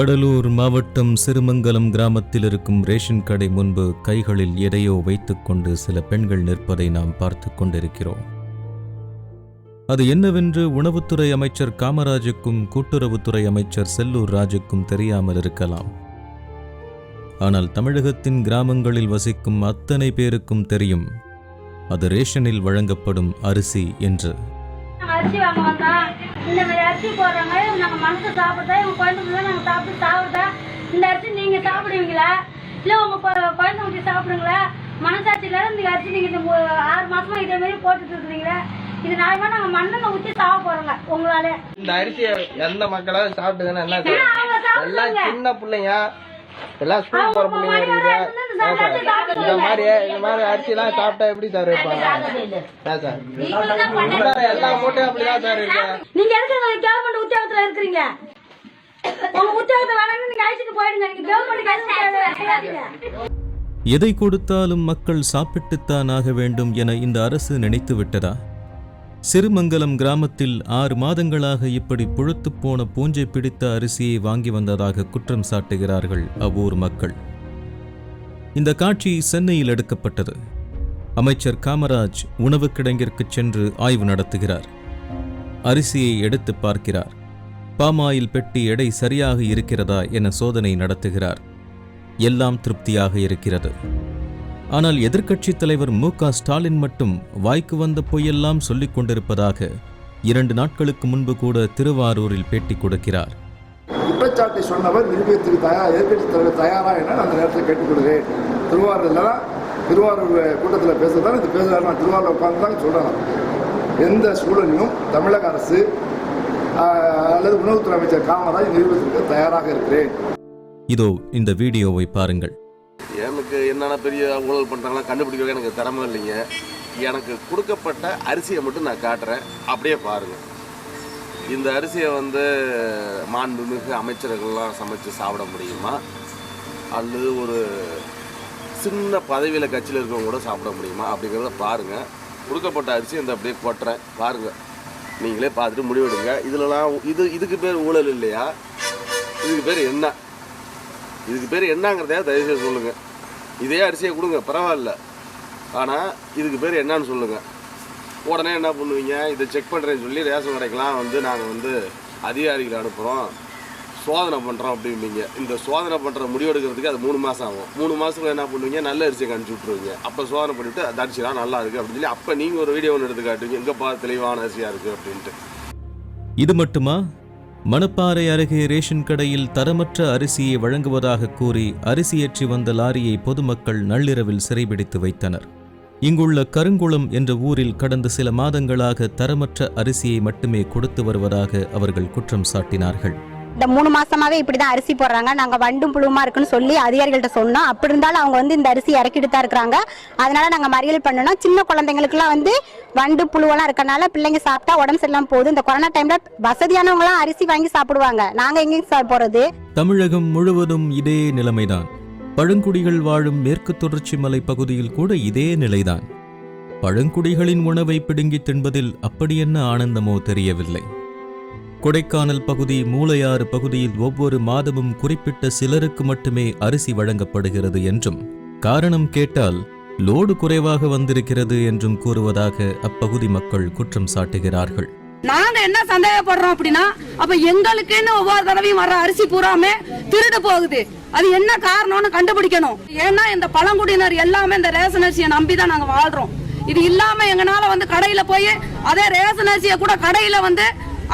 கடலூர் மாவட்டம் சிறுமங்கலம் கிராமத்தில் இருக்கும் ரேஷன் கடை முன்பு கைகளில் எதையோ வைத்துக்கொண்டு சில பெண்கள் நிற்பதை நாம் பார்த்து கொண்டிருக்கிறோம். அது என்னவென்று உணவுத்துறை அமைச்சர் காமராஜுக்கும் கூட்டுறவுத்துறை அமைச்சர் செல்லூர் ராஜுக்கும் தெரியாமல் இருக்கலாம். ஆனால் தமிழகத்தின் கிராமங்களில் வசிக்கும் அத்தனை பேருக்கும் தெரியும் அது ரேஷனில் வழங்கப்படும் அரிசி என்று. அரிசி வாங்க வந்தோம் இந்த மாதிரி அரிசி போடுறாங்க நாங்க மனசு சாப்பிட்டா இவங்க குழந்தைங்க நாங்க சாப்பிட்டு சாப்பிட்டா இந்த அரிசி நீங்க சாப்பிடுவீங்களா? இல்ல உங்க கொ- குழந்தை குட்டி சாப்பிடுங்களா? மனசாட்சி இல்லாத இந்த அரிசி நீங்க இந்த ஆறு மாசமா இதே மாதிரி போட்டுட்டு இருக்கிறீங்களா? இது நாளைக்கு நாங்க மண்ணெண்ணெய் ஊத்தி சாப்பிட போறோங்க உங்களால. இந்த அரிசியை எந்த மக்களாவது சாப்பிட்டுதானே என்ன. எல்லாம் சின்ன பிள்ளைங்க. எல்லாம் ஸ்கூல் போற பிள்ளைங்க இருக்குது இந்த மாதிரி இந்த மாதிரி அரிசி எல்லாம் சாப்பிட்டா எப்படி சார் இருப்பாங்க? சார். சார், எல்லா மூட்டையும் அப்படிதான் சார் இருக்கு. நீங்க எதுக்கு கவர்மெண்ட் உத்தியோகத்துல இருக்கிறீங்க? உங்க உத்தியோகத்தை வேணாம்னு நீங்க அழைச்சிட்டு போயிடுங்க. நீங்க கவர்மெண்ட் எதை கொடுத்தாலும் மக்கள் சாப்பிட்டுத்தான் ஆக வேண்டும் என இந்த அரசு நினைத்து விட்டதா? சிறுமங்கலம் கிராமத்தில் ஆறு மாதங்களாக இப்படி புழுத்துப் போன பூஞ்சை பிடித்த அரிசியை வாங்கி வந்ததாக குற்றம் சாட்டுகிறார்கள் அவ்வூர் மக்கள். இந்த காட்சி சென்னையில் எடுக்கப்பட்டது. அமைச்சர் காமராஜ் உணவுக் கிடங்கிற்கு சென்று ஆய்வு நடத்துகிறார். அரிசியை எடுத்து பார்க்கிறார். பாமாயில் பெட்டி எடை சரியாக இருக்கிறதா என சோதனை நடத்துகிறார். எல்லாம் திருப்தியாக இருக்கிறது. ஆனால் எதிர்க்கட்சித் தலைவர் மு க ஸ்டாலின் மட்டும் வாய்க்கு வந்த பொய்யெல்லாம் சொல்லிக் கொண்டிருப்பதாக இரண்டு நாட்களுக்கு முன்பு கூட திருவாரூரில் பேட்டி கொடுக்கிறார். குற்றச்சாட்டை சொன்னவர் நிரூபித்துக்கு தயார் எதிர்கட்சி தலைவர் தயாரா என அந்த நேரத்தில் கேட்டுக்கொள்கிறேன். திருவாரூர்ல தான் திருவாரூர் கூட்டத்தில் பேசுறதான் இது பேசுறாரு. நான் திருவாரூர் உட்கார்ந்து தான் சொல்றேன். எந்த சூழலிலும் தமிழக அரசு அல்லது உணவுத்துறை அமைச்சர் காமராஜ் நிரூபித்திருக்க தயாராக இருக்கிறேன். இதோ இந்த வீடியோவை பாருங்கள். எனக்கு என்னென்ன பெரிய ஊழல் பண்ணுறாங்களா கண்டுபிடிக்க எனக்கு திறமை இல்லைங்க. எனக்கு கொடுக்கப்பட்ட அரிசியை மட்டும் நான் காட்டுறேன். அப்படியே பாருங்கள் இந்த அரிசியை வந்து மாண்புமிகு அமைச்சர்கள்லாம் சமைச்சு சாப்பிட முடியுமா? அல்லது ஒரு சின்ன பதவியில் கட்சியில் இருக்கவங்க கூட சாப்பிட முடியுமா? அப்படிங்கிறத பாருங்கள் கொடுக்கப்பட்ட அரிசி இந்த அப்படியே கொட்டுறேன். பாருங்கள் நீங்களே பார்த்துட்டு முடிவெடுங்க. இதுலலாம் இது இதுக்கு பேர் ஊழல் இல்லையா? இதுக்கு பேர் என்ன? இதுக்கு பேர் என்னங்கிறதையா தயவுசெய்து சொல்லுங்கள் இதே அரிசியை கொடுங்க பரவாயில்ல. ஆனால் இதுக்கு பேர் என்னன்னு சொல்லுங்கள் உடனே என்ன பண்ணுவீங்க? இதை செக் பண்ணுறேன்னு சொல்லி ரேஷன் கடைக்கெலாம் வந்து நாங்கள் வந்து அதிகாரிகளை அனுப்புகிறோம் சோதனை பண்ணுறோம் அப்படிம்பீங்க. இந்த சோதனை பண்ணுற முடிவெடுக்கிறதுக்கு அது மூணு மாதம் ஆகும். மூணு மாதத்துல என்ன பண்ணுவீங்க? நல்ல அரிசியை கணிச்சு விட்ருவீங்க அப்போ சோதனை பண்ணிவிட்டு அது அரிசிலாம் நல்லா இருக்குது அப்படின்னு சொல்லி அப்போ நீங்கள் ஒரு வீடியோ ஒன்று எடுத்து காட்டுவீங்க. எங்கேப்பா தெளிவான அரிசியாக இருக்குது அப்படின்ட்டு. இது மட்டுமா? மணப்பாறை அருகே ரேஷன் கடையில் தரமற்ற அரிசியை வழங்குவதாக கூறி அரிசியேற்றி வந்த லாரியை பொதுமக்கள் நள்ளிரவில் சிறைபிடித்து வைத்தனர். இங்குள்ள கருங்குளம் என்ற ஊரில் கடந்த சில மாதங்களாக தரமற்ற அரிசியை மட்டுமே கொடுத்து வருவதாக அவர்கள் குற்றம் சாட்டினார்கள். இந்த மூணு மாசமாவே இப்படிதான் அரிசி போடுறாங்க. நாங்க வண்டும் புழுமா இருக்குன்னு சொல்லி அதிகாரிகள்ட்ட சொன்னோம். அப்படி இருந்தாலும் அவங்க வந்து இந்த அரிசி இறக்கிட்டு தான் இருக்கிறாங்க. அதனால நாங்க மறியல் பண்ணணும். சின்ன குழந்தைங்களுக்குலாம் வந்து வண்டு புழுவெல்லாம் இருக்கனால பிள்ளைங்க சாப்பிட்டா உடம்பு சரியில்லாம போகுது. இந்த கொரோனா டைம்ல வசதியானவங்க எல்லாம் அரிசி வாங்கி சாப்பிடுவாங்க. நாங்க எங்கேயும் சார் போறது? தமிழகம் முழுவதும் இதே நிலைமைதான். பழங்குடிகள் வாழும் மேற்கு தொடர்ச்சி மலை பகுதியில் கூட இதே நிலைதான். பழங்குடிகளின் உணவை பிடுங்கி தின்பதில் அப்படி என்ன ஆனந்தமோ தெரியவில்லை. கொடைக்கானல் பகுதி மூளையாறு பகுதியில் ஒவ்வொரு மாதமும் குறிப்பிட்ட சிலருக்கு மட்டுமே அரிசி வழங்கப்படுகிறது என்றும் காரணம் கேட்டால் லோடு குறைவாக வந்திருக்கிறது என்றும் கூறுவதாக அப்பகுதி மக்கள் குற்றம் சாட்டுகிறார்கள். நாங்க என்ன சந்தேகப்படுறோம் அப்படின்னா அப்ப எங்களுக்குன்னு ஒவ்வொரு தடவையும் வர்ற அரிசி பூராமே திருடு போகுது. அது என்ன காரணம்னு கண்டுபிடிக்கணும். ஏன்னா இந்த பழங்குடியினர் எல்லாமே இந்த ரேஷன் அரிசியை நம்பி தான் நாங்க வாழ்றோம். இது இல்லாம எங்கனால வந்து கடையில போய் அதே ரேஷன் அரிசியை கூட கடையில வந்து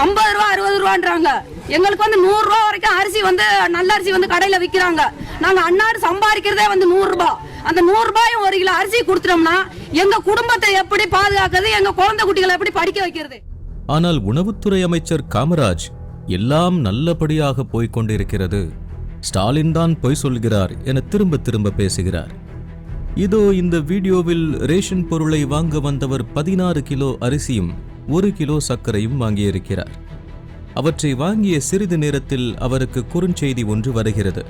ஐம்பது ரூபா அறுபது ரூபான்றாங்க. எங்களுக்கு வந்து நூறு ரூபா வரைக்கும் அரிசி வந்து நல்ல அரிசி வந்து கடையில விற்கிறாங்க நாங்க அன்னாடு சம்பாதிக்கிறதே வந்து நூறுரூபா அந்த நூறு ரூபாயும் ஒரு கிலோ அரிசி கொடுத்துட்டோம்னா எங்க குடும்பத்தை எப்படி பாதுகாக்கிறது எங்க குழந்தை குட்டிகளை எப்படி படிக்க வைக்கிறது? ஆனால் உணவுத்துறை அமைச்சர் காமராஜ் எல்லாம் நல்லபடியாக போய்கொண்டிருக்கிறது ஸ்டாலின் தான் பொய் சொல்கிறார் என திரும்ப திரும்ப பேசுகிறார். இதோ இந்த வீடியோவில் ரேஷன் பொருளை வாங்க வந்தவர் பதினாறு கிலோ அரிசியும் ஒரு கிலோ சர்க்கரையும் வாங்கியிருக்கிறார். அவற்றை வாங்கிய சிறிது நேரத்தில் அவருக்கு குறுஞ்செய்தி ஒன்று வருகிறது.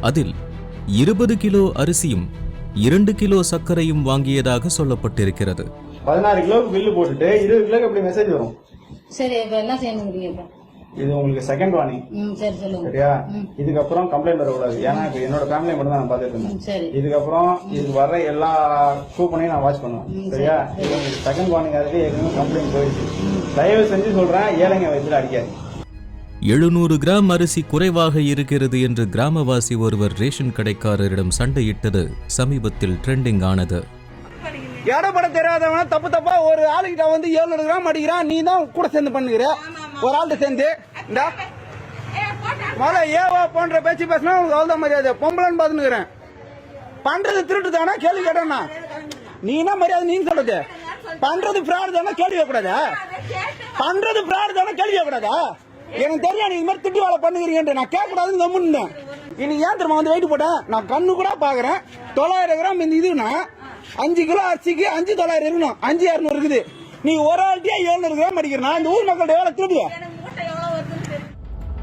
அதில் இருபது கிலோ அரிசியும் இரண்டு கிலோ சர்க்கரையும் வாங்கியதாக சொல்லப்பட்டிருக்கிறது. பதினாறு கிலோவுக்கு பில்லு போட்டுட்டு இருபது கிலோக்கு எப்படி மெசேஜ் வரும். சரி இப்ப என்ன செய்யணுங்கிறீங்க இப்ப இது உங்களுக்கு செகண்ட் வார்னிங் ம் சரி சொல்லுங்க. சரியா? இதுக்கப்புறம் கம்ப்ளைண்ட் வரக்கூடாது ஏன்னா இப்ப என்னோட ஃபேமிலி மட்டும் தான் நான் பார்த்துட்டு இருந்தேன். சரி. இதுக்கப்புறம் இதுக்கு வர்ற எல்லா கூப்பனையும் நான் வாட்ச் பண்ணுவேன். சரியா? இது உங்களுக்கு செகண்ட் வார்னிங் ஆகுது ஏற்கனவே கம்ப்ளைண்ட் போயிடுச்சு. தயவு செஞ்சு சொல்றேன் ஏழைங்க வயசுல அடிக்காது எழுநூறு கிராம் அரிசி குறைவாக இருக்கிறது என்று கிராமவாசி ஒருவர் ரேஷன் கடைக்காரரிடம் சண்டையிட்டது சமீபத்தில் ட்ரெண்டிங் ஆனது. எடப்பட தெரியாதவன் தப்பு தப்பா ஒரு ஆளுகிட்ட வந்து ஏழுநூறு கிராம் அடிக்கிறான். நீ தான் கூட சேர்ந்து பண்ணுகிற. ஒரு ஆள்கிட்ட சேர்ந்து இந்தா. முதல்ல ஏவா போன்ற பேச்சு பேசினா அவ்வளோதான் மரியாதை. பொம்பளைன்னு பார்த்துனுக்குறேன் பண்றது திருட்டு தானே கேள்வி கேட்டேன்னா. நீ என்ன மரியாதை நீங்க சொல்றது? பண்றது ஃப்ராடு தானே கேள்வி கேட்கக்கூடாதா? பண்றது ஃப்ராடு தானே கேள்வி கேட்கக்கூடாதா? எனக்கு தெரியும் நீ இது மாதிரி திட்டி வேலை பண்ணுகிறீங்கன்ட்டு நான் கேட்கக்கூடாதுன்னு கம்முன்னு இன்னைக்கு ஏன் திரும்ப வந்து வெயிட் போட்டேன்? நான் கண்ணு கூட பாக்குறேன் தொள்ளாயிரம் கிராம் இந்த இதுனா அஞ்சு கிலோ அரிசிக்கு அஞ்சு தொள்ளாயிரம் இருக்கணும். அஞ்சு இரநூறு இருக்குது. நீ ஒரு ஆள்கிட்டயே ஏழுநூறு கிராம் அடிக்கிறனா. இந்த ஊர் மக்கள்கிட்ட எவ்வளவு திருடுவ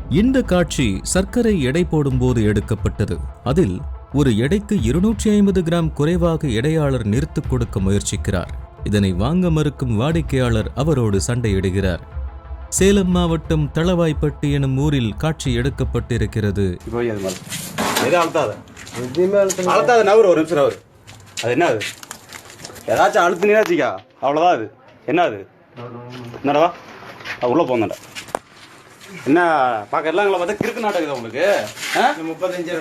இந்த காட்சி சர்க்கரை எடை போடும்போது எடுக்கப்பட்டது. அதில் ஒரு எடைக்கு இருநூற்றி ஐம்பது கிராம் குறைவாக எடையாளர் நிறுத்துக் கொடுக்க முயற்சிக்கிறார். இதனை வாங்க மறுக்கும் வாடிக்கையாளர் அவரோடு சண்டையிடுகிறார். சேலம் மாவட்டம் தளவாய்ப்பட்டு எனும் ஊரில் காட்சி எடுக்கப்பட்டிருக்கிறது. அழுத்தாத நவரு ஒரு நிமிஷம் நவரு அது என்ன அது? ஏதாச்சும் அழுத்துனே வச்சுக்கா. அவ்வளோதான் அது. என்ன அது என்னடா உள்ள போங்கடா. என்ன பார்க்க எல்லாம் எங்களை பார்த்தா கிறுக்கு நாட்டக்குதா உங்களுக்கு? முப்பத்தஞ்சு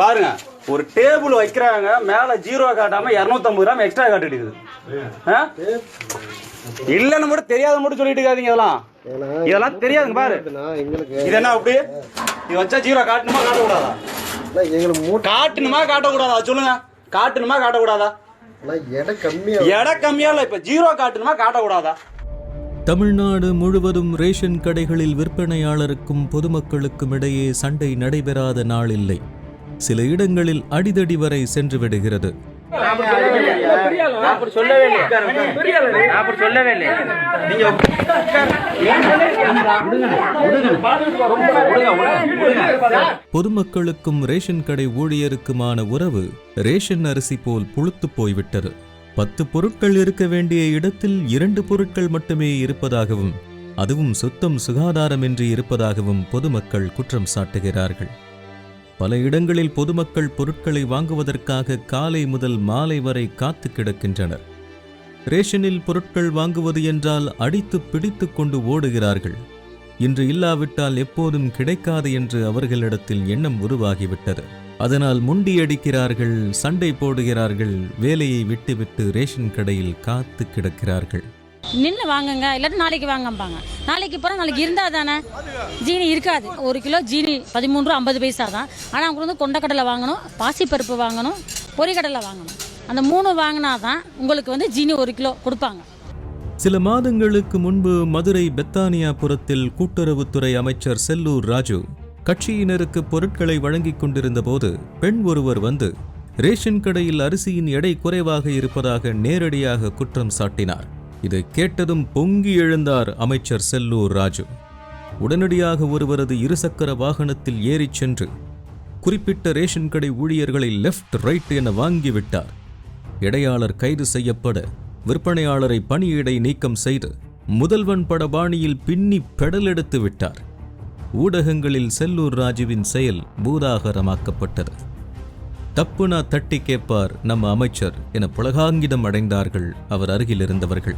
பாருங்க ஒரு டேபிள் வைக்கிறாங்க மேல ஜீரோ காட்டாம இரநூத்தம்பது கிராம் எக்ஸ்ட்ரா காட்டிடுது. இல்லன்னு மட்டும் தெரியாத மட்டும் சொல்லிட்டு இருக்காதீங்க இதெல்லாம். இதெல்லாம் தெரியாதுங்க பாரு. இது என்ன அப்படி? இது வச்சா ஜீரோ காட்டணுமா காட்டக்கூடாதா? காட்டணுமா காட்டக்கூடாதா? சொல்லுங்க. காட்டணுமா காட்டக்கூடாதா? எடை கம்மியா இல்ல இப்ப ஜீரோ காட்டணுமா காட்டக்கூடாதா? தமிழ்நாடு முழுவதும் ரேஷன் கடைகளில் விற்பனையாளருக்கும் பொதுமக்களுக்கும் இடையே சண்டை நடைபெறாத நாள் இல்லை. சில இடங்களில் அடிதடி வரை சென்று விடுகிறது. பொதுமக்களுக்கும் ரேஷன் கடை ஊழியருக்குமான உறவு ரேஷன் அரிசி போல் புழுத்துப் போய்விட்டது. பத்து பொருட்கள் இருக்க வேண்டிய இடத்தில் இரண்டு பொருட்கள் மட்டுமே இருப்பதாகவும் அதுவும் சுத்தம் சுகாதாரமின்றி இருப்பதாகவும் பொதுமக்கள் குற்றம் சாட்டுகிறார்கள். பல இடங்களில் பொதுமக்கள் பொருட்களை வாங்குவதற்காக காலை முதல் மாலை வரை காத்து கிடக்கின்றனர். ரேஷனில் பொருட்கள் வாங்குவது என்றால் அடித்து பிடித்து கொண்டு ஓடுகிறார்கள். இன்று இல்லாவிட்டால் எப்போதும் கிடைக்காது என்று அவர்களிடத்தில் எண்ணம் உருவாகிவிட்டது. அதனால் முண்டியடிக்கிறார்கள் சண்டை போடுகிறார்கள் வேலையை விட்டுவிட்டு ரேஷன் கடையில் காத்து கிடக்கிறார்கள். நின்று வாங்குங்க இல்லாட்டி நாளைக்கு வாங்கம்பாங்க. நாளைக்கு போனால் நாளைக்கு இருந்தால் தானே. ஜீனி இருக்காது. ஒரு கிலோ ஜீனி பதிமூணு ரூபா ஐம்பது பைசா தான். ஆனால் அவங்க வந்து கொண்டக்கடலை வாங்கணும் பாசிப்பருப்பு வாங்கணும் பொரிக்கடலை வாங்கணும். அந்த மூணு வாங்கினா தான் உங்களுக்கு வந்து ஜீனி ஒரு கிலோ கொடுப்பாங்க. சில மாதங்களுக்கு முன்பு மதுரை பெத்தானியாபுரத்தில் கூட்டுறவுத்துறை அமைச்சர் செல்லூர் ராஜு கட்சியினருக்கு பொருட்களை வழங்கிக் கொண்டிருந்த போது பெண் ஒருவர் வந்து ரேஷன் கடையில் அரிசியின் எடை குறைவாக இருப்பதாக நேரடியாக குற்றம் சாட்டினார். இதை கேட்டதும் பொங்கி எழுந்தார் அமைச்சர் செல்லூர் ராஜு. உடனடியாக ஒருவரது இருசக்கர வாகனத்தில் ஏறிச் சென்று குறிப்பிட்ட ரேஷன் கடை ஊழியர்களை லெஃப்ட் ரைட் என வாங்கிவிட்டார் இடையாளர் கைது செய்யப்பட விற்பனையாளரை பணியிடை நீக்கம் செய்து முதல்வன் பட பாணியில் பின்னி பெடலெடுத்து விட்டார். ஊடகங்களில் செல்லூர் ராஜுவின் செயல் பூதாகரமாக்கப்பட்டது. தப்புனா தட்டி கேட்பார் நம்ம அமைச்சர் என புலகாங்கிதம் அடைந்தார்கள் அவர் அருகில் இருந்தவர்கள்.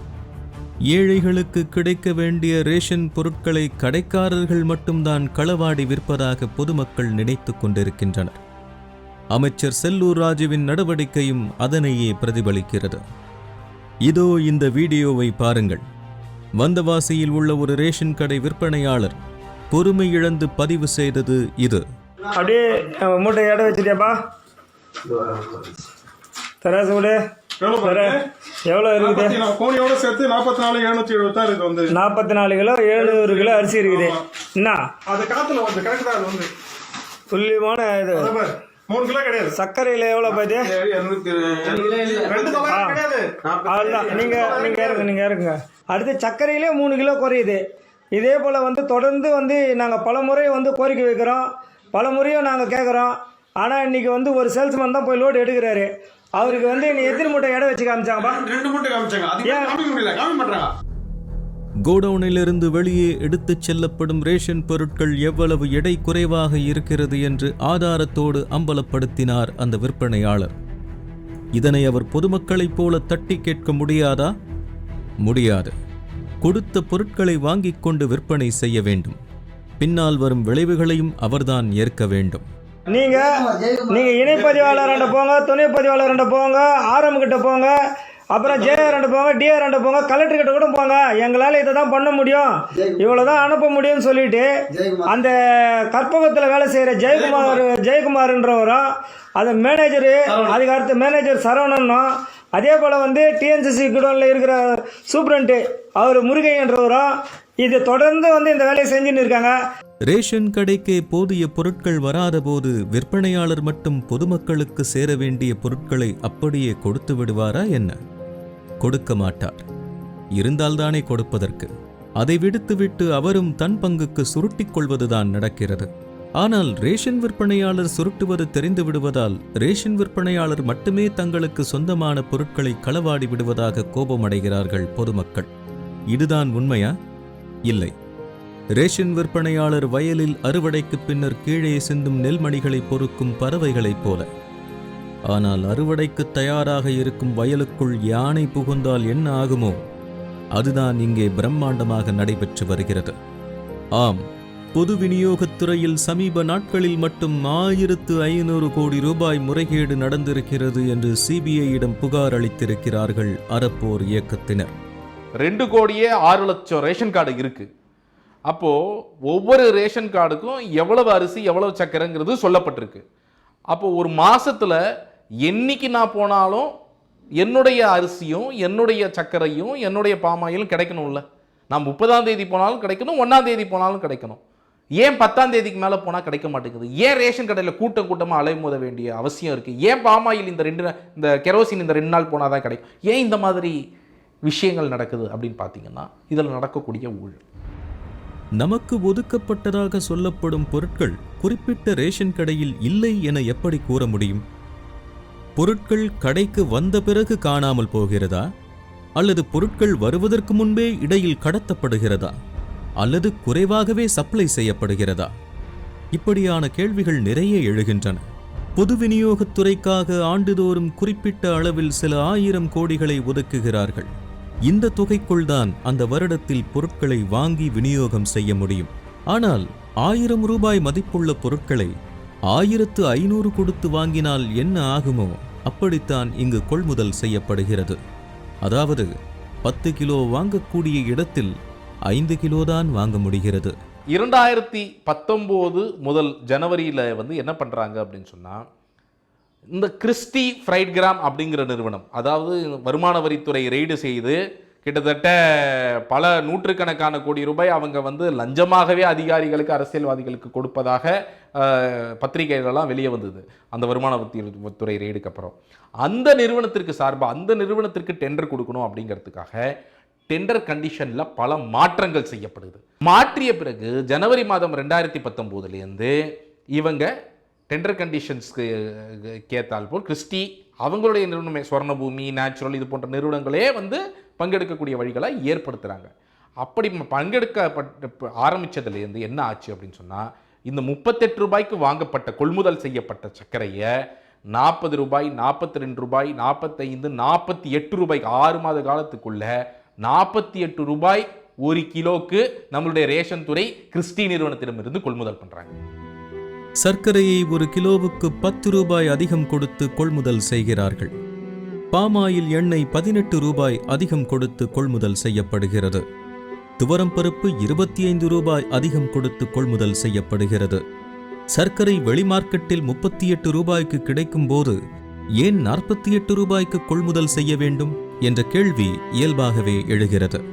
ஏழைகளுக்கு கிடைக்க வேண்டிய ரேஷன் பொருட்களை கடைக்காரர்கள் மட்டும்தான் களவாடி விற்பதாக பொதுமக்கள் நினைத்துக் கொண்டிருக்கின்றனர். அமைச்சர் செல்லூர் ராஜுவின் நடவடிக்கையும் அதனையே பிரதிபலிக்கிறது. இதோ இந்த வீடியோவை பாருங்கள். வந்தவாசியில் உள்ள ஒரு ரேஷன் கடை விற்பனையாளர் பொறுமை இழந்து பதிவு செய்தது இது. அப்படியே மூட்டை எடை வச்சிட்டியாப்பா? தராசு விடு எவ்வளோ இருக்குது? கோணியோட சேர்த்து நாற்பத்தி நாலு எழுநூத்தி எழுபத்தாறு இது வந்து. நாற்பத்தி நாலு கிலோ எழுநூறு கிலோ அரிசி இருக்குது. என்ன? அது காத்துல வந்து கரெக்ட் தான் அது வந்து. துல்லியமான இது. மூணு கிலோ கிடையாது. சர்க்கரையில் எவ்வளோ பாத்தி ரெண்டு தொள்ளாயிரம் கிடையாது. அதுதான் நீங்கள் நீங்கள் இறங்க நீங்கள் இறங்குங்க அடுத்து சர்க்கரையிலே மூணு கிலோ குறையுது. இதே போல் வந்து தொடர்ந்து வந்து நாங்கள் பல முறை வந்து கோரிக்கை வைக்கிறோம். பல முறையும் நாங்கள் கேட்குறோம் ஆனால் இன்னைக்கு வந்து ஒரு சேல்ஸ்மேன் தான் போய் லோடு எடுக்கிறாரு. அவருக்கு வந்து நீ எத்தனை மூட்டை எடை வச்சு காமிச்சாங்கப்பா. ரெண்டு மூட்டை காமிச்சாங்க. அது ஏன்? காமிக்க முடியல காமிக்க மாட்டாங்க. கோடவுனிலிருந்து வெளியே எடுத்துச் செல்லப்படும் ரேஷன் பொருட்கள் எவ்வளவு எடை குறைவாக இருக்கிறது என்று ஆதாரத்தோடு அம்பலப்படுத்தினார் அந்த விற்பனையாளர். இதனை அவர் பொதுமக்களைப் போல தட்டி கேட்க முடியாதா? முடியாது. கொடுத்த பொருட்களை வாங்கிக் கொண்டு விற்பனை செய்ய வேண்டும். பின்னால் வரும் விளைவுகளையும் அவர்தான் ஏற்க வேண்டும். நீங்க நீங்க இணைப்பதிவாளர்கிட்ட போங்க துணை பதிவாளர்கிட்ட போங்க ஆர்எம் கிட்ட போங்க அப்புறம் ஜேஆர் போங்க டிஆர் போங்க கலெக்டர் கிட்ட கூட போங்க. எங்களால் இதை தான் பண்ண முடியும். இவ்வளோ தான் அனுப்ப முடியும்னு சொல்லிட்டு அந்த கற்பகத்தில் வேலை செய்கிற ஜெயக்குமார் ஜெயக்குமார்ன்றவரும் அந்த மேனேஜரு அதுக்கு அடுத்த மேனேஜர் சரவணனும் அதே போல் வந்து டிஎன்சிசி குடோனில் இருக்கிற சூப்ரண்ட்டு அவர் முருகைன்றவரும் இது தொடர்ந்து வந்து இந்த வேலையை செஞ்சுன்னு இருக்காங்க. ரேஷன் கடைக்கே போதிய பொருட்கள் வராதபோது விற்பனையாளர் மட்டும் பொதுமக்களுக்கு சேர வேண்டிய பொருட்களை அப்படியே கொடுத்து விடுவாரா என்ன? கொடுக்க மாட்டார். இருந்தால்தானே கொடுப்பதற்கு. அதை விடுத்துவிட்டு அவரும் தன் பங்குக்கு சுருட்டிக் கொள்வதுதான் நடக்கிறது. ஆனால் ரேஷன் விற்பனையாளர் சுருட்டுவது தெரிந்து விடுவதால் ரேஷன் விற்பனையாளர் மட்டுமே தங்களுக்கு சொந்தமான பொருட்களை களவாடி விடுவதாக கோபமடைகிறார்கள் பொதுமக்கள். இதுதான் உண்மையா? இல்லை. ரேஷன் விற்பனையாளர் வயலில் அறுவடைக்கு பின்னர் கீழே சிந்தும் நெல்மணிகளை பொறுக்கும் பறவைகளைப் போல. ஆனால் அறுவடைக்கு தயாராக இருக்கும் வயலுக்குள் யானை புகுந்தால் என்ன ஆகுமோ அதுதான் இங்கே பிரம்மாண்டமாக நடைபெற்று வருகிறது. ஆம் பொது விநியோகத் துறையில் சமீப நாட்களில் மட்டும் ஆயிரத்து ஐநூறு கோடி ரூபாய் முறைகேடு நடந்திருக்கிறது என்று சிபிஐயிடம் புகார் அளித்திருக்கிறார்கள் அறப்போர் இயக்கத்தினர். ரெண்டு கோடியே ஆறு லட்சம் ரேஷன் கார்டு இருக்கு. அப்போது ஒவ்வொரு ரேஷன் கார்டுக்கும் எவ்வளவு அரிசி எவ்வளவு சக்கரைங்கிறது சொல்லப்பட்டிருக்கு. அப்போது ஒரு மாதத்தில் என்னைக்கு நான் போனாலும் என்னுடைய அரிசியும் என்னுடைய சர்க்கரையும் என்னுடைய பாமாயிலும் கிடைக்கணும்ல. நான் முப்பதாம் தேதி போனாலும் கிடைக்கணும் ஒன்றாம் தேதி போனாலும் கிடைக்கணும். ஏன் பத்தாம் தேதிக்கு மேலே போனால் கிடைக்க மாட்டேங்குது? ஏன் ரேஷன் கடையில் கூட்டம் கூட்டமாக அலைமோத வேண்டிய அவசியம் இருக்குது ஏன் பாமாயில் இந்த ரெண்டு இந்த கெரோசின் இந்த ரெண்டு நாள் போனால் தான் கிடைக்கும்? ஏன் இந்த மாதிரி விஷயங்கள் நடக்குது அப்படின்னு பார்த்தீங்கன்னா இதில் நடக்கக்கூடிய ஊழல். நமக்கு ஒதுக்கப்பட்டதாக சொல்லப்படும் பொருட்கள் குறிப்பிட்ட ரேஷன் கடையில் இல்லை என எப்படி கூற முடியும்? பொருட்கள் கடைக்கு வந்த பிறகு காணாமல் போகிறதா? அல்லது பொருட்கள் வருவதற்கு முன்பே இடையில் கடத்தப்படுகிறதா? அல்லது குறைவாகவே சப்ளை செய்யப்படுகிறதா? இப்படியான கேள்விகள் நிறைய எழுகின்றன. பொது விநியோகத் துறைக்காக ஆண்டுதோறும் குறிப்பிட்ட அளவில் சில ஆயிரம் கோடிகளை ஒதுக்குகிறார்கள். இந்த தொகைக்குள்தான் அந்த வருடத்தில் பொருட்களை வாங்கி விநியோகம் செய்ய முடியும். ஆனால் ஆயிரம் ரூபாய் மதிப்புள்ள பொருட்களை ஆயிரத்து ஐநூறு கொடுத்து வாங்கினால் என்ன ஆகுமோ அப்படித்தான் இங்கு கொள்முதல் செய்யப்படுகிறது. அதாவது பத்து கிலோ வாங்கக்கூடிய இடத்தில் ஐந்து கிலோதான் வாங்க முடிகிறது. இரண்டாயிரத்தி பத்தொம்போது முதல் ஜனவரியில் வந்து என்ன பண்ணுறாங்க அப்படின்னு சொன்னால் இந்த கிறிஸ்டி ஃப்ரைட் கிராம் அப்படிங்கிற நிறுவனம் அதாவது வருமான வரித்துறை ரெய்டு செய்து கிட்டத்தட்ட பல நூற்றுக்கணக்கான கோடி ரூபாய் அவங்க வந்து லஞ்சமாகவே அதிகாரிகளுக்கு அரசியல்வாதிகளுக்கு கொடுப்பதாக பத்திரிகைகளெல்லாம் வெளியே வந்தது அந்த வருமான வரி- துறை ரெய்டுக்கு அப்புறம். அந்த நிறுவனத்திற்கு சார்பாக அந்த நிறுவனத்திற்கு டெண்டர் கொடுக்கணும் அப்படிங்கிறதுக்காக டெண்டர் கண்டிஷனில் பல மாற்றங்கள் செய்யப்படுது. மாற்றிய பிறகு ஜனவரி மாதம் ரெண்டாயிரத்தி பத்தொம்போதுலேருந்து இவங்க டெண்டர் கண்டிஷன்ஸ்க்கு கேத்தால் போல் கிறிஸ்டி அவங்களுடைய நிறுவனமே சுவர்ணபூமி நேச்சுரல் இது போன்ற நிறுவனங்களே வந்து பங்கெடுக்கக்கூடிய வழிகளை ஏற்படுத்துகிறாங்க அப்படி பங்கெடுக்கப்பட்ட ஆரம்பித்ததுலேருந்து ஆரம்பிச்சதுலேருந்து என்ன ஆச்சு அப்படின்னு சொன்னால் இந்த முப்பத்தெட்டு ரூபாய்க்கு வாங்கப்பட்ட கொள்முதல் செய்யப்பட்ட சர்க்கரையை நாற்பது ரூபாய் நாற்பத்தி ரெண்டு ரூபாய் நாற்பத்தைந்து நாற்பத்தி எட்டு ரூபாய்க்கு ஆறு மாத காலத்துக்குள்ள நாற்பத்தி எட்டு ரூபாய் ஒரு கிலோக்கு நம்மளுடைய ரேஷன் துறை கிறிஸ்டி நிறுவனத்திடமிருந்து கொள்முதல் பண்ணுறாங்க சர்க்கரையை ஒரு கிலோவுக்கு பத்து ரூபாய் அதிகம் கொடுத்து கொள்முதல் செய்கிறார்கள். பாமாயில் எண்ணெய் பதினெட்டு ரூபாய் அதிகம் கொடுத்து கொள்முதல் செய்யப்படுகிறது. துவரம் பருப்பு இருபத்தி ஐந்து ரூபாய் அதிகம் கொடுத்து கொள்முதல் செய்யப்படுகிறது. சர்க்கரை வெளிமார்க்கெட்டில் முப்பத்தி எட்டு ரூபாய்க்கு கிடைக்கும் போது ஏன் நாற்பத்தி எட்டு ரூபாய்க்கு கொள்முதல் செய்ய வேண்டும்? என்ற கேள்வி இயல்பாகவே எழுகிறது.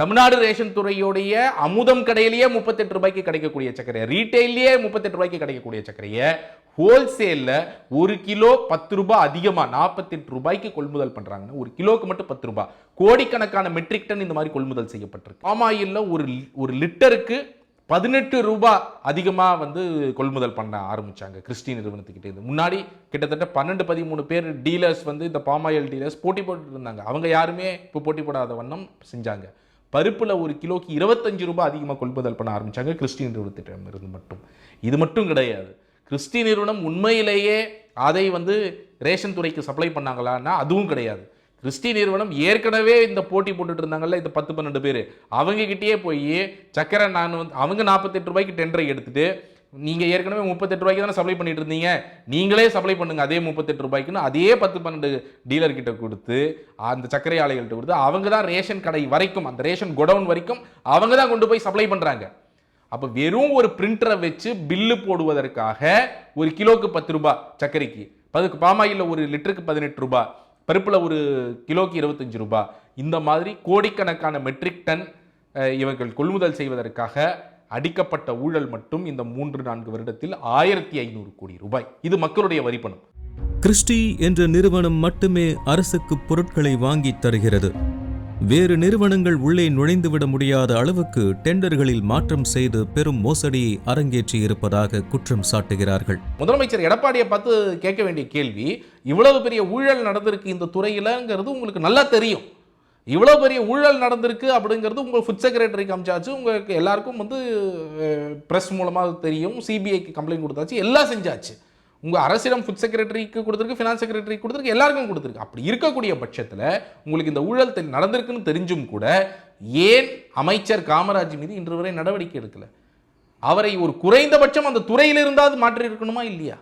தமிழ்நாடு ரேஷன் துறையுடைய அமுதம் கடையிலேயே முப்பத்தெட்டு ரூபாய்க்கு கிடைக்கக்கூடிய சர்க்கரை ரீட்டைல்லையே முப்பத்தெட்டு ரூபாய்க்கு கிடைக்கக்கூடிய சர்க்கரையை ஹோல்சேலில் ஒரு கிலோ பத்து ரூபாய் அதிகமாக நாற்பத்தெட்டு ரூபாய்க்கு கொள்முதல் பண்ணுறாங்கன்னா ஒரு கிலோக்கு மட்டும் பத்து ரூபாய் கோடிக்கணக்கான மெட்ரிக் டன் இந்த மாதிரி கொள்முதல் செய்யப்பட்டிருக்கு. பாமாயில் ஒரு ஒரு லிட்டருக்கு பதினெட்டு ரூபாய் அதிகமாக வந்து கொள்முதல் பண்ண ஆரம்பித்தாங்க கிறிஸ்டி நிறுவனத்துக்கிட்டே இருந்து. முன்னாடி கிட்டத்தட்ட பன்னெண்டு பதிமூணு பேர் டீலர்ஸ் வந்து இந்த பாமாயில் டீலர்ஸ் போட்டி போட்டுட்டு இருந்தாங்க. அவங்க யாருமே இப்போ போட்டி போடாத வண்ணம் செஞ்சாங்க. பருப்பில் ஒரு கிலோக்கு இருபத்தஞ்சு ரூபாய் அதிகமாக கொள்முதல் பண்ண ஆரம்பித்தாங்க கிறிஸ்டின் நிறுவனத்திடம் இருந்து மட்டும். இது மட்டும் கிடையாது. கிறிஸ்டி நிறுவனம் உண்மையிலேயே அதை வந்து ரேஷன் துறைக்கு சப்ளை பண்ணாங்களான்னா அதுவும் கிடையாது. கிறிஸ்டி நிறுவனம் ஏற்கனவே இந்த போட்டி போட்டுட்டு இருந்தாங்கல்ல இந்த பத்து பன்னெண்டு பேர். அவங்ககிட்டயே போய் சக்கரை நான் வந்து அவங்க நாற்பத்தெட்டு ரூபாய்க்கு டெண்டரை எடுத்துட்டு நீங்கள் ஏற்கனவே முப்பத்தெட்டு ரூபாய்க்கு தானே சப்ளை பண்ணிட்டு இருந்தீங்க. நீங்களே சப்ளை பண்ணுங்கள் அதே முப்பத்தெட்டு ரூபாய்க்குன்னு அதே பத்து பன்னெண்டு டீலர் கிட்ட கொடுத்து அந்த சர்க்கரை ஆலைகள்கிட்ட கொடுத்து அவங்க தான் ரேஷன் கடை வரைக்கும் அந்த ரேஷன் குடவுன் வரைக்கும் அவங்க தான் கொண்டு போய் சப்ளை பண்ணுறாங்க அப்போ வெறும் ஒரு பிரிண்டரை வச்சு பில்லு போடுவதற்காக ஒரு கிலோக்கு பத்து ரூபாய் சர்க்கரைக்கு பதுக்கு பாமாயில் ஒரு லிட்டருக்கு பதினெட்டு ரூபாய் பருப்பில் ஒரு கிலோக்கு இருபத்தஞ்சு ரூபாய் இந்த மாதிரி கோடிக்கணக்கான மெட்ரிக் டன் இவர்கள் கொள்முதல் செய்வதற்காக அடிக்கப்பட்ட ஊழல் மட்டும் இந்த மூன்று நான்கு வருடத்தில் ஆயிரத்தி ஐநூறு கோடி ரூபாய். இது மக்களுடைய வரிப்பணம் கிறிஸ்டி என்ற நிறுவனம் மட்டுமே அரசுக்கு பொருட்களை வாங்கித் தருகிறது. வேறு நிறுவனங்கள் உள்ளே நுழைந்துவிட முடியாத அளவுக்கு டெண்டர்களில் மாற்றம் செய்து பெரும் மோசடியை அரங்கேற்றி இருப்பதாக குற்றம் சாட்டுகிறார்கள். முதலமைச்சர் எடப்பாடியை பார்த்து கேட்க வேண்டிய கேள்வி இவ்வளவு பெரிய ஊழல் நடந்திருக்கு இந்த துறையிலங்கிறது உங்களுக்கு நல்லா தெரியும். இவ்வளோ பெரிய ஊழல் நடந்திருக்கு அப்படிங்கிறது உங்கள் ஃபுட் செக்ரட்டரி காமிச்சாச்சு. உங்களுக்கு எல்லாருக்கும் வந்து ப்ரெஸ் மூலமாக தெரியும். சிபிஐக்கு கம்ப்ளைண்ட் கொடுத்தாச்சு. எல்லாம் செஞ்சாச்சு. உங்கள் அரசிடம் ஃபுட் செக்ரட்டரிக்கு கொடுத்துருக்கு ஃபினான்ஸ் செக்ரட்டரி கொடுத்துருக்கு எல்லாருக்கும் கொடுத்துருக்கு. அப்படி இருக்கக்கூடிய பட்சத்தில் உங்களுக்கு இந்த ஊழல் தெ நடந்திருக்குன்னு தெரிஞ்சும் கூட ஏன் அமைச்சர் காமராஜ் மீது இன்று வரை நடவடிக்கை எடுக்கலை? அவரை ஒரு குறைந்தபட்சம் அந்த துறையில் இருந்தாவது மாற்றி இருக்கணுமா இல்லையா?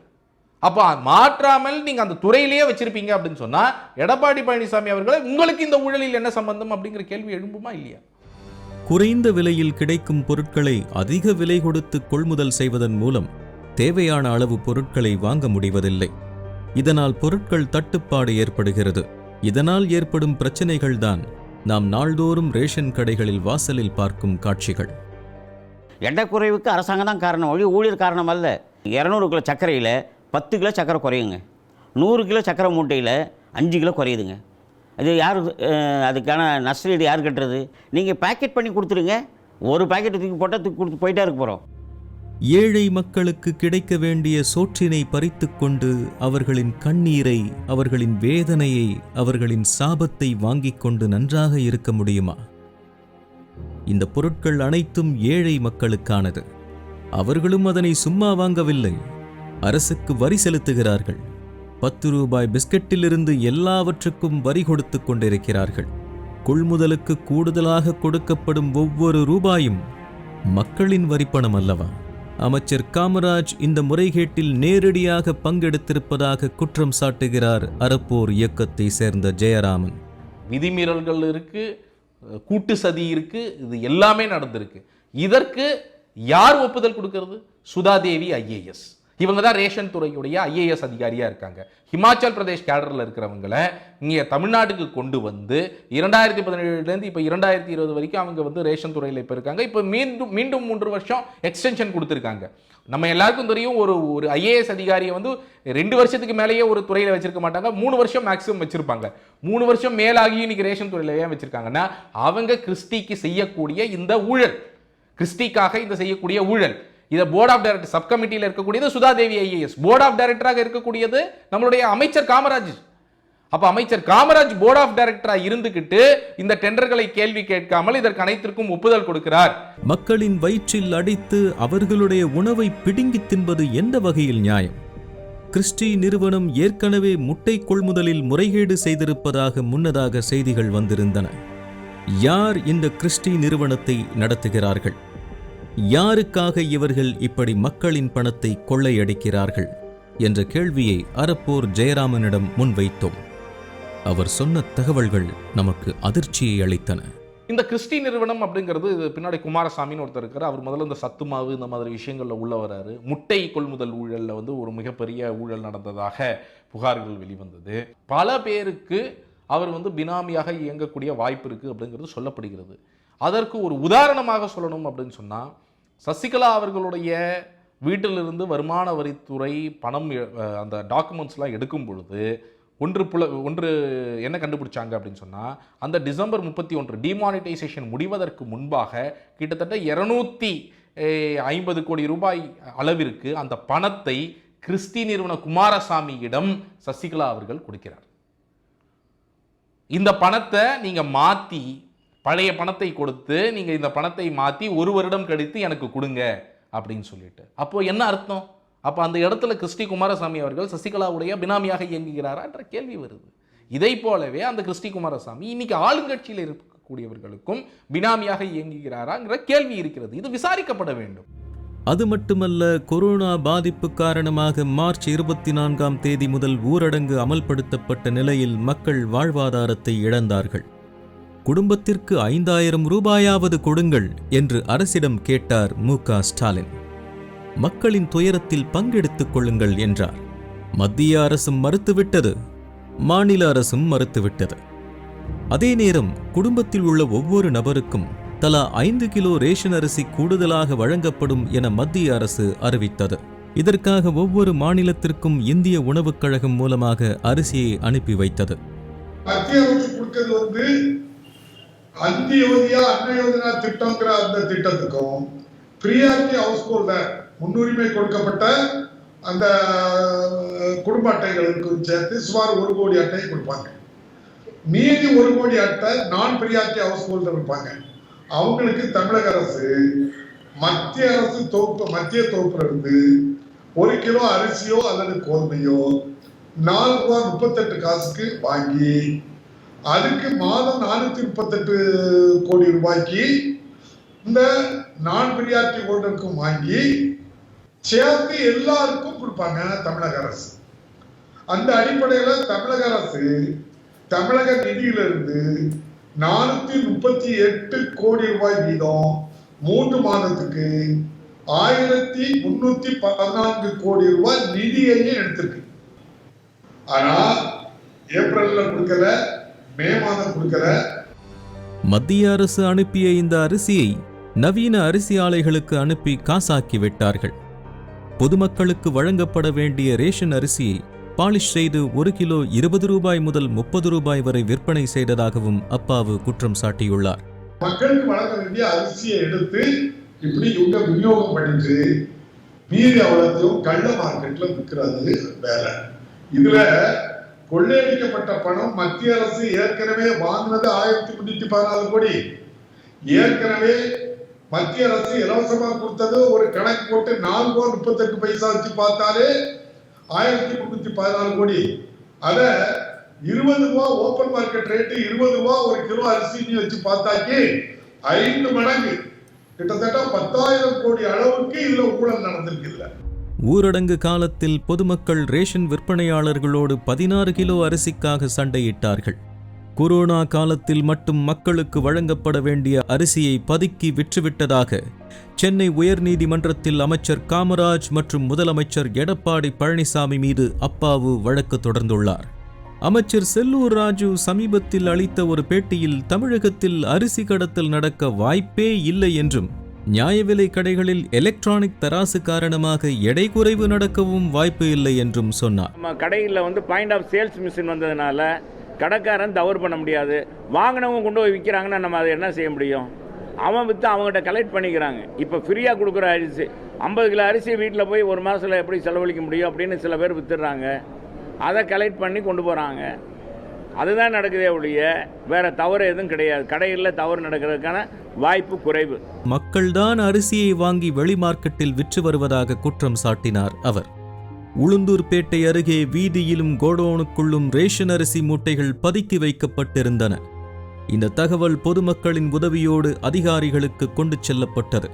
அப்போ மாற்றாமல் நீங்க அந்த துறையிலேயே வச்சிருப்பீங்க அப்படின்னு சொன்னா எடப்பாடி பழனிசாமி அவர்களை உங்களுக்கு இந்த ஊழலில் என்ன சம்பந்தம் அப்படிங்கிற கேள்வி எழும்புமா இல்லையா? குறைந்த விலையில் கிடைக்கும் பொருட்களை அதிக விலை கொடுத்து கொள்முதல் செய்வதன் மூலம் தேவையான அளவு பொருட்களை வாங்க முடிவதில்லை. இதனால் பொருட்கள் தட்டுப்பாடு ஏற்படுகிறது. இதனால் ஏற்படும் பிரச்சனைகள்தான் நாம் நாள்தோறும் ரேஷன் கடைகளில் வாசலில் பார்க்கும் காட்சிகள். எடை குறைவுக்கு அரசாங்கம் தான் காரணம். ஒழி ஊழியர் காரணம் அல்ல. இரநூறு கிலோ சர்க்கரையில் பத்து கிலோ சக்கரை குறையுங்க. நூறு கிலோ சக்கரை மூட்டையில் அஞ்சு கிலோ குறையுதுங்க. அது யார் அதுக்கான நஷ்டஈடு யார் கட்டுறது? நீங்கள் பேக்கெட் பண்ணி கொடுத்துருங்க. ஒரு பாக்கெட் தூக்கி போட்டால் தூக்கி கொடுத்து போயிட்டே இருக்க போகிறோம் ஏழை மக்களுக்கு கிடைக்க வேண்டிய சோற்றினை பறித்து கொண்டு அவர்களின் கண்ணீரை அவர்களின் வேதனையை அவர்களின் சாபத்தை வாங்கிக் கொண்டு நன்றாக இருக்க முடியுமா? இந்த பொருட்கள் அனைத்தும் ஏழை மக்களுக்கானது. அவர்களும் அதனை சும்மா வாங்கவில்லை. அரசுக்கு வரி செலுத்துகிறார்கள். பத்து ரூபாய் பிஸ்கட்டிலிருந்து எல்லாவற்றுக்கும் வரி கொடுத்துக் கொண்டிருக்கிறார்கள். கொள்முதலுக்கு கூடுதலாக கொடுக்கப்படும் ஒவ்வொரு ரூபாயும் மக்களின் வரிப்பணம் அல்லவா? அமைச்சர் காமராஜ் இந்த முறைகேட்டில் நேரடியாக பங்கெடுத்திருப்பதாக குற்றம் சாட்டுகிறார் அறப்போர் இயக்கத்தை சேர்ந்த ஜெயராமன். விதிமீறல்கள் இருக்கு கூட்டு சதி இருக்கு இது எல்லாமே நடந்திருக்கு. இதற்கு யார் ஒப்புதல் கொடுக்கிறது? சுதாதேவி ஐஏஎஸ். இவங்க தான் ரேஷன் துறையுடைய ஐஏஎஸ் அதிகாரியாக இருக்காங்க. ஹிமாச்சல் பிரதேஷ் கேடரில் இருக்கிறவங்களை இங்கே தமிழ்நாட்டுக்கு கொண்டு வந்து இரண்டாயிரத்தி பதினேழுலேருந்து இப்போ இரண்டாயிரத்தி இருபது வரைக்கும் அவங்க வந்து ரேஷன் துறையில் இப்போ இருக்காங்க. இப்போ மீண்டும் மீண்டும் மூன்று வருஷம் எக்ஸ்டென்ஷன் கொடுத்துருக்காங்க. நம்ம எல்லாருக்கும் தெரியும் ஒரு ஒரு ஐஏஎஸ் அதிகாரியை வந்து ரெண்டு வருஷத்துக்கு மேலேயே ஒரு துறையில் வச்சிருக்க மாட்டாங்க. மூணு வருஷம் மேக்ஸிமம் வச்சிருப்பாங்க. மூணு வருஷம் மேலாகி இன்னைக்கு ரேஷன் துறையில் ஏன் வச்சிருக்காங்கன்னா அவங்க கிறிஸ்டிக்கு செய்யக்கூடிய இந்த ஊழல். கிறிஸ்டிக்காக இந்த செய்யக்கூடிய ஊழல். இதை போர்ட் ஆஃப் டைரக்டர் சப் கமிட்டியில் இருக்கக்கூடியது சுதாதேவி ஐஏஎஸ் போர்ட் ஆஃப் டைரக்டராக இருக்கக்கூடியது நம்மளுடைய அமைச்சர் காமராஜ். அப்போ அமைச்சர் காமராஜ் போர்ட் ஆஃப் டைரக்டராக இருந்துகிட்டு இந்த டெண்டர்களை கேள்வி கேட்காமல் இதற்கு அனைத்திற்கும் ஒப்புதல் கொடுக்கிறார். மக்களின் வயிற்றில் அடித்து அவர்களுடைய உணவை பிடுங்கி தின்பது எந்த வகையில் நியாயம்? கிறிஸ்டி நிறுவனம் ஏற்கனவே முட்டை கொள்முதலில் முறைகேடு செய்திருப்பதாக முன்னதாக செய்திகள் வந்திருந்தன. யார் இந்த கிறிஸ்டி நிறுவனத்தை நடத்துகிறார்கள்? யாருக்காக இவர்கள் இப்படி மக்களின் பணத்தை கொள்ளையடிக்கிறார்கள் என்ற கேள்வியை அறப்போர் ஜெயராமனிடம் முன்வைத்தோம். அவர் சொன்ன தகவல்கள் நமக்கு அதிர்ச்சியை அளித்தன. இந்த கிறிஸ்டி நிறுவனம் அப்படிங்கிறது பின்னாடி குமாரசாமின்னு ஒருத்தர் இருக்கார். அவர் முதல்ல இந்த சத்து மாவு இந்த மாதிரி விஷயங்களில் உள்ள வராரு. முட்டை கொள்முதல் ஊழலில் வந்து ஒரு மிகப்பெரிய ஊழல் நடந்ததாக புகார்கள் வெளிவந்தது. பல பேருக்கு அவர் வந்து பினாமியாக இயங்கக்கூடிய வாய்ப்பு இருக்குது அப்படிங்கிறது சொல்லப்படுகிறது. அதற்கு ஒரு உதாரணமாக சொல்லணும் அப்படின்னு சொன்னால் சசிகலா அவர்களுடைய வீட்டிலிருந்து வருமான வரித்துறை பணம் எ- அந்த டாக்குமெண்ட்ஸ்லாம் எடுக்கும் பொழுது ஒன்று புல ஒன்று என்ன கண்டுபிடிச்சாங்க அப்படின்னு சொன்னால் அந்த டிசம்பர் முப்பத்தி ஒன்று டிமானிட்டைசேஷன் முடிவதற்கு முன்பாக கிட்டத்தட்ட இரநூத்தி ஐம்பது கோடி ரூபாய் அளவிற்கு அந்த பணத்தை கிறிஸ்டி நிறுவன குமாரசாமியிடம் சசிகலா அவர்கள் கொடுக்கிறார். இந்த பணத்தை நீங்கள் மாற்றி பழைய பணத்தை கொடுத்து நீங்கள் இந்த பணத்தை மாற்றி ஒரு வருடம் கழித்து எனக்கு கொடுங்க அப்படின்னு சொல்லிட்டு. அப்போ என்ன அர்த்தம்? அப்போ அந்த இடத்துல கிறிஸ்டி குமாரசாமி அவர்கள் சசிகலாவுடைய பினாமியாக இயங்குகிறாரா என்ற கேள்வி வருது. இதை போலவே அந்த கிறிஸ்டி குமாரசாமி இன்னைக்கு ஆளுங்கட்சியில் இருக்கக்கூடியவர்களுக்கும் பினாமியாக இயங்குகிறாராங்கிற கேள்வி இருக்கிறது. இது விசாரிக்கப்பட வேண்டும். அது மட்டுமல்ல கொரோனா பாதிப்பு காரணமாக மார்ச் இருபத்தி நான்காம் தேதி முதல் ஊரடங்கு அமல்படுத்தப்பட்ட நிலையில் மக்கள் வாழ்வாதாரத்தை இழந்தார்கள். குடும்பத்திற்கு ஐந்தாயிரம் ரூபாயாவது கொடுங்கள் என்று அரசிடம் கேட்டார் மு க. ஸ்டாலின். மக்களின் துயரத்தில் பங்கெடுத்துக் கொள்ளுங்கள் என்றார். மத்திய அரசும் மறுத்துவிட்டது. மாநில அரசும் மறுத்துவிட்டது. அதே நேரம் குடும்பத்தில் உள்ள ஒவ்வொரு நபருக்கும் தலா ஐந்து கிலோ ரேஷன் அரிசி கூடுதலாக வழங்கப்படும் என மத்திய அரசு அறிவித்தது. இதற்காக ஒவ்வொரு மாநிலத்திற்கும் இந்திய உணவுக் கழகம் மூலமாக அரிசியை அனுப்பி வைத்தது மத்திய அரசு கொடுக்கிறது வந்து அந்தியோதியா அன்னயோதனா திட்டங்கிற திட்டம்ங்கிற அந்த திட்டத்துக்கும் பிரியாரிட்டி ஹவுஸ் ஹோல்டர் முன்னுரிமை கொடுக்கப்பட்ட அந்த குடும்ப அட்டைகளுக்கும் சேர்த்து சுமார் ஒரு கோடி அட்டை கொடுப்பாங்க. மீதி ஒரு கோடி அட்டை நான் பிரியாரிட்டி ஹவுஸ் ஹோல்டர் இருப்பாங்க அவங்களுக்கு தமிழக அரசு மத்திய அரசு தொகுப்பு மத்திய தொகுப்புல இருந்து ஒரு கிலோ அரிசியோ அல்லது கோதுமையோ நாலு ரூபா முப்பத்தெட்டு காசுக்கு வாங்கி அதுக்கு மாதம் நானூத்தி முப்பத்தெட்டு கோடி ரூபாய்க்கு இந்த நான் பிரியாரிட்டி ஹோல்டருக்கும் வாங்கி சேர்த்து எல்லாருக்கும் கொடுப்பாங்க தமிழக அரசு. அந்த அடிப்படையில தமிழக அரசு தமிழக நிதியிலிருந்து நானூத்தி முப்பத்தி எட்டு கோடி ரூபாய் வீதம் மூன்று மாதத்துக்கு ஆயிரத்தி முன்னூத்தி பதினான்கு கோடி ரூபாய் நிதியையும் எடுத்திருக்கு. ஆனா ஏப்ரல்ல கொடுக்கல மே மாதம் கொடுக்கல மத்திய அரசு அனுப்பிய இந்த அரிசியை நவீன அரிசி ஆலைகளுக்கு அனுப்பி காசாக்கி விட்டார்கள். பொதுமக்களுக்கு வழங்கப்பட வேண்டிய ரேஷன் அரிசியை பாலிஷ் செய்து ஒரு கிலோ இருபது ரூபாய் முதல் முப்பது ரூபாய் வரை விற்பனை செய்ததாகவும் அப்பாவு குற்றம் சாட்டியுள்ளார். மக்களுக்கு வழங்க வேண்டிய அரிசியை எடுத்து இப்படி இவங்க விநியோகம் பண்ணிட்டு மீதி அவ்வளத்தையும் கள்ள மார்க்கெட்ல விற்கிறது வேலை. இதுல கொள்ளையடிக்கப்பட்ட பணம் மத்திய அரசு ஏற்கனவே வாங்கினது ஆயிரத்தி முன்னூத்தி பதினாலு கோடி. ஏற்கனவே மத்திய அரசு இலவசமா கொடுத்தது ஒரு கணக்கு போட்டு நாலு ரூபா முப்பத்தெட்டு பைசா வச்சு பார்த்தாலே ஆயிரத்தி முன்னூத்தி பதினாலு கோடி. அத இருபது ரூபா ஓப்பன் மார்க்கெட் ரேட்டு இருபது ரூபா ஒரு கிலோ அரிசின்னு வச்சு பார்த்தாக்கி ஐந்து மடங்கு. கிட்டத்தட்ட பத்தாயிரம் கோடி அளவுக்கு இதுல ஊழல் நடந்திருக்கு இல்லை ஊரடங்கு காலத்தில் பொதுமக்கள் ரேஷன் விற்பனையாளர்களோடு பதினாறு கிலோ அரிசிக்காக சண்டையிட்டார்கள். கொரோனா காலத்தில் மட்டும் மக்களுக்கு வழங்கப்பட வேண்டிய அரிசியை பதுக்கி விற்றுவிட்டதாக சென்னை உயர்நீதிமன்றத்தில் அமைச்சர் காமராஜ் மற்றும் முதலமைச்சர் எடப்பாடி பழனிசாமி மீது அப்பாவு வழக்கு தொடர்ந்துள்ளார். அமைச்சர் செல்லூர் ராஜு சமீபத்தில் அளித்த ஒரு பேட்டியில் தமிழகத்தில் அரிசி கடத்தல் நடக்க வாய்ப்பே இல்லை என்றும் நியாய விலை கடைகளில் எலக்ட்ரானிக் தராசு காரணமாக எடை குறைவு நடக்கவும் வாய்ப்பு இல்லை என்றும் சொன்னார். நம்ம கடையில் வந்து பாயிண்ட் ஆஃப் சேல்ஸ் மிஷின் வந்ததுனால கடைக்காரன் தவறு பண்ண முடியாது. வாங்கினவங்க கொண்டு போய் விற்கிறாங்கன்னா நம்ம அதை என்ன செய்ய முடியும்? அவன் விற்று அவங்ககிட்ட கலெக்ட் பண்ணிக்கிறாங்க. இப்போ ஃப்ரீயாக கொடுக்குற அரிசி ஐம்பது கிலோ அரிசி வீட்டில் போய் ஒரு மாதத்தில் எப்படி செலவழிக்க முடியும் அப்படின்னு சில பேர் விற்றுடுறாங்க அதை கலெக்ட் பண்ணி கொண்டு போகிறாங்க அதுதான் நடக்குதே ஒழிய வேற தவறு எதுவும் கிடையாது. கடையில் தவறு நடக்கிறதுக்கான வாய்ப்பு குறைவு. மக்கள்தான் அரிசியை வாங்கி வெளி மார்க்கெட்டில் விற்று வருவதாக குற்றம் சாட்டினார் அவர். உளுந்தூர்பேட்டை அருகே வீதியிலும் கோடோனுக்குள்ளும் ரேஷன் அரிசி மூட்டைகள் பதுக்கி வைக்கப்பட்டிருந்தன. இந்த தகவல் பொதுமக்களின் உதவியோடு அதிகாரிகளுக்கு கொண்டு செல்லப்பட்டது.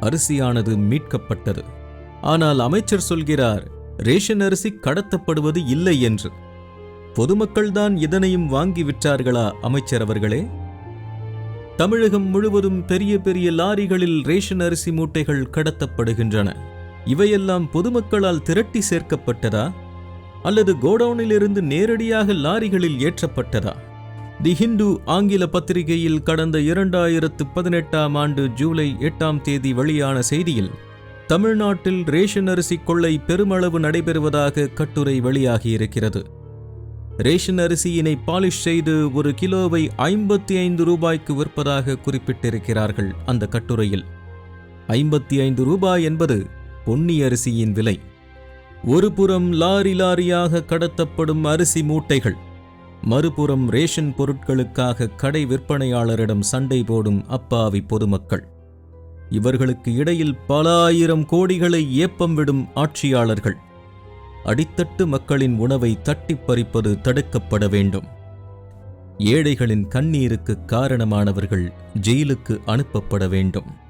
அரிசியானது மீட்கப்பட்டது. ஆனால் அமைச்சர் சொல்கிறார் ரேஷன் அரிசி கடத்தப்படுவது இல்லை என்று. பொதுமக்கள்தான் இதனையும் வாங்கி விற்றார்களா அமைச்சர் அவர்களே? தமிழகம் முழுவதும் பெரிய பெரிய லாரிகளில் ரேஷன் அரிசி மூட்டைகள் கடத்தப்படுகின்றன. இவையெல்லாம் பொதுமக்களால் திரட்டி சேர்க்கப்பட்டதா? அல்லது கோடவுனிலிருந்து நேரடியாக லாரிகளில் ஏற்றப்பட்டதா? தி ஹிந்து ஆங்கில பத்திரிகையில் கடந்த இரண்டாயிரத்து பதினெட்டாம் ஆண்டு ஜூலை எட்டாம் தேதி வெளியான செய்தியில் தமிழ்நாட்டில் ரேஷன் அரிசி கொள்ளை பெருமளவு நடைபெறுவதாக கட்டுரை வெளியாகியிருக்கிறது. ரேஷன் அரிசியினை பாலிஷ் செய்து ஒரு கிலோவை ஐம்பத்தி ஐந்து ரூபாய்க்கு விற்பதாக குறிப்பிட்டிருக்கிறார்கள் அந்த கட்டுரையில். ஐம்பத்தி ஐந்து ரூபாய் என்பது பொன்னி அரிசியின் விலை. ஒரு புறம் லாரி லாரியாக கடத்தப்படும் அரிசி மூட்டைகள். மறுபுறம் ரேஷன் பொருட்களுக்காக கடை விற்பனையாளரிடம் சண்டை போடும் அப்பாவி பொதுமக்கள். இவர்களுக்கு இடையில் பல ஆயிரம் கோடிகளை ஏப்பம் விடும் ஆட்சியாளர்கள். அடித்தட்டு மக்களின் உணவை தட்டிப் பறிப்பது தடுக்கப்பட வேண்டும். ஏழைகளின் கண்ணீருக்கு காரணமானவர்கள் ஜெயிலுக்கு அனுப்பப்பட வேண்டும்.